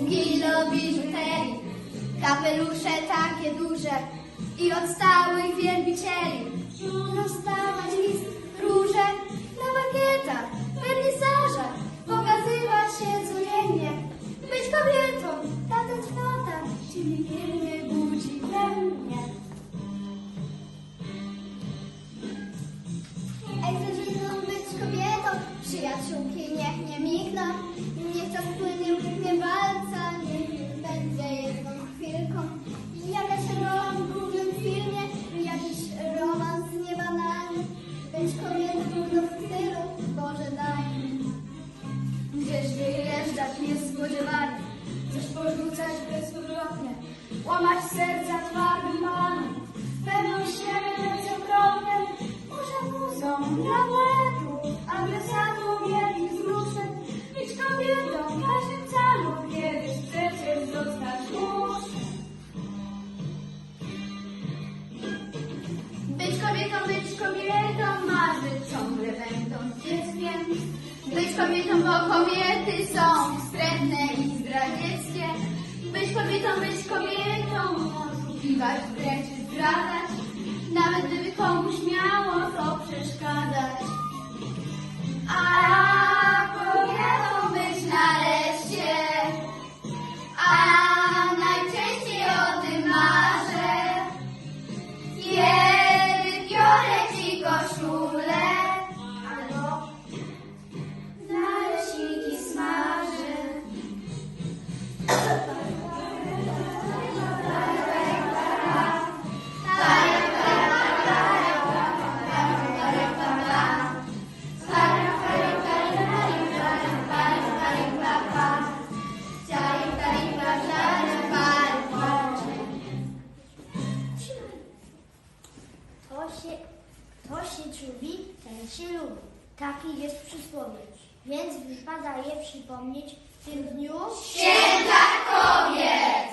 Do biżuterii, kapelusze takie duże i od stałych wielbicieli. Rozdawać list, róże na bakietach, wernisażach, pokazywać się codziennie, być kobietą, ta tęsknota, czyli nie dzieckiem. Być kobietą, bo kobiety są wstrętne i zdradzieckie. Być kobietą, być kobietą, oszukiwać, wręcz zdradzać. Nawet gdyby komuś miało to przeszkadzać. A przysłowie. Więc wypada je przypomnieć w tym dniu. Święta kobiet!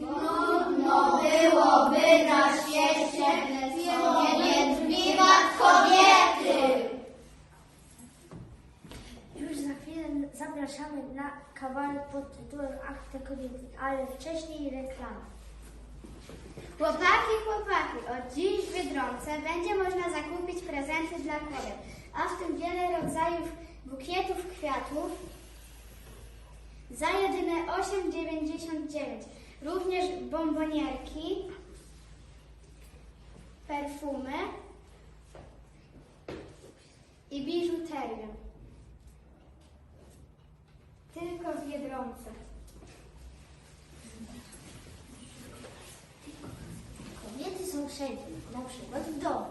Nudno byłoby na świecie, nie drzwi kobiety. Już za chwilę zapraszamy na kawałek pod tytułem Akty kobiety, ale wcześniej reklama. Chłopaki, chłopaki, od dziś w Biedronce będzie można zakupić prezenty dla kobiet, a w tym wiele rodzajów bukietów kwiatów za jedyne 8,99. Również bombonierki, perfumy i biżuterię. Tylko w Biedronce. Kobiety są wszędzie, na przykład w domu.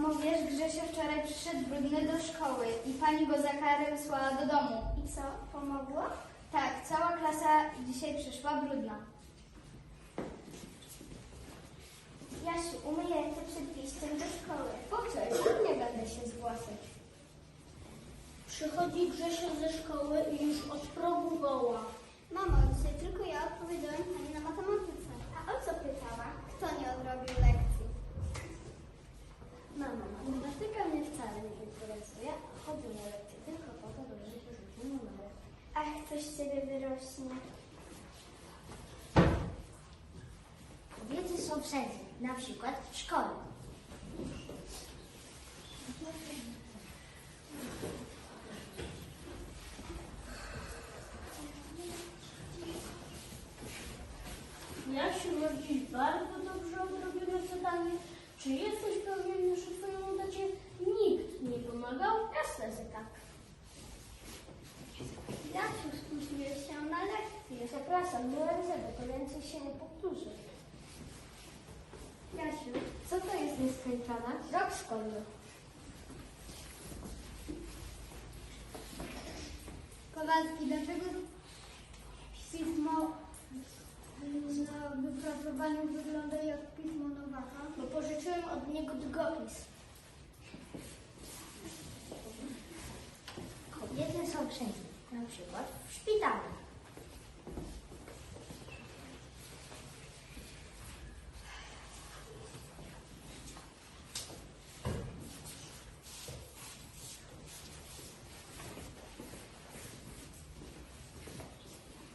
Mamo, wiesz, Grzesio wczoraj przyszedł brudny do szkoły i pani go za karę wysłała do domu. I co, pomogło? Tak, cała klasa dzisiaj przyszła brudna. Jasiu, umyję ręce przed wyjściem do szkoły. Po co? Nie będę się zgłaszać. Przychodzi Grzesio ze szkoły i już od progu woła. Mamo, dzisiaj tylko ja odpowiedziałem pani na matematyce. A o co pytała? Kto nie odrobił lekcji? Mama, matematyka mnie wcale nie interesuje. Chodzę na lekcję tylko po to, żeby się rzucił numerek. Ach, coś z ciebie wyrośnie. Kobiety są wszędzie, na przykład w szkole. Przepraszam, byłem zero, to więcej się nie powtórzy. Jasiu, Co to jest nieskończona? Rok szkolny. Kowalski, dlaczego pismo na wypracowaniu wygląda jak pismo Nowaka? Bo pożyczyłem od niego długopis. Kobiety są wszędzie, na przykład w szpitalu.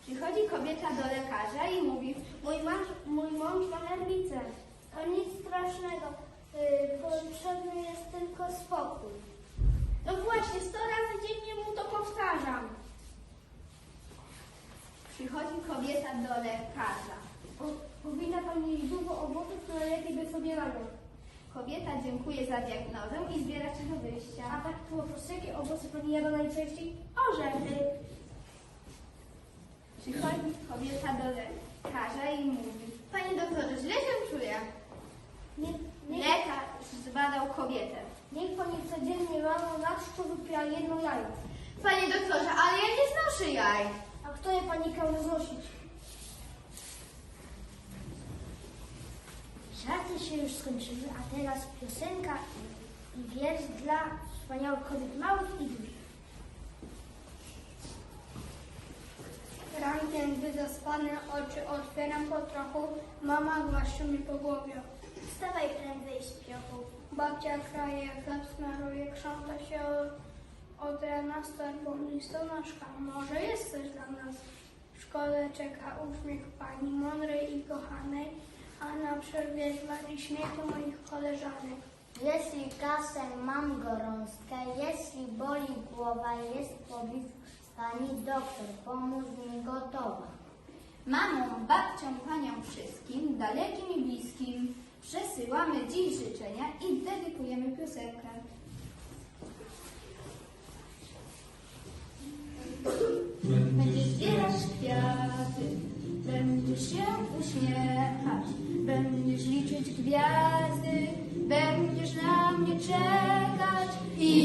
Przychodzi kobieta do lekarza i mówi, Mój mąż, mój mąż ma nerwicę. To nic strasznego. Yy, potrzebny jest tylko spokój. no właśnie, sto razy dziennie mu to powtarzam. Przychodzi kobieta do lekarza. Po- Powinna Pani mieć dużo owoców, które lepiej by sobie radzą. Kobieta dziękuję za diagnozę i zbiera się do wyjścia. A tak prostu jakie owoce Pani jada najczęściej? Orzechy. Przychodzi kobieta do lekarza i mówi, panie doktorze, źle się czuję. Nie, nie, Lekarz zbadał kobietę. niech Pani codziennie rano na czczo wypija jedno jajo. Panie doktorze, ale ja nie znoszę jaj. A kto je Pani każe znosić? Żarty się już skończyły, a teraz piosenka i, i wiersz dla wspaniałych kobiet małych i dużych. Rankiem, gdy zaspane oczy otwieram po trochu, mama głaszczy mi po głowie. Wstawaj prędzej z piochu. Babcia kraje, chleb smaruje, krząta się od, rana z torbą listonoszka. Może jest coś dla nas. W szkole czeka uśmiech pani mądrej i kochanej, a na przerwie zwali śmiechy moich koleżanek. Jeśli czasem mam gorączkę, jeśli boli głowa, jest pobliżu pani doktor, pomóż mi gotowa. Mamą, babcią, panią wszystkim, dalekim i bliskim, przesyłamy dziś życzenia i dedykujemy piosenkę. Będziesz zbierać kwiaty, będziesz się uśmiechać, będziesz liczyć gwiazdy, będziesz na mnie czekać i